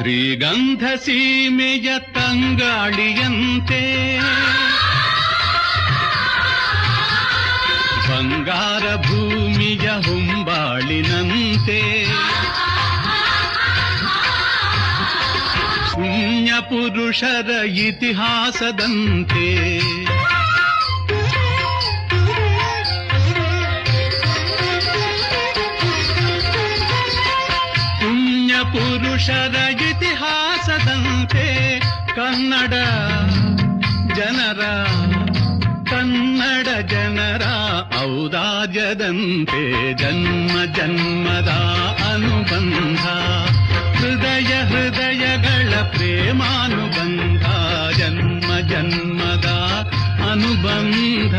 ಶ್ರೀಗಂಧ ಸೀಮೆಯ ತಂಗಾಳಿಯಂತೆ. ಬಂಗಾರ ಭೂಮಿಯ ಹುಂಬಾಳಿನಂತೆ. ಪುಣ್ಯ ಪುರುಷರ ಇತಿಹಾಸದಂತೆ. ಪುರುಷರ ಇತಿಹಾಸದಂತೆ ಕನ್ನಡ ಜನರ ಕನ್ನಡ ಜನರ ಔದಾರ್ಯದಂತೆ ಜನ್ಮ ಜನ್ಮದ ಅನುಬಂಧ ಹೃದಯ ಹೃದಯಗಳ ಪ್ರೇಮಾನುಬಂಧ ಜನ್ಮ ಜನ್ಮದ ಅನುಬಂಧ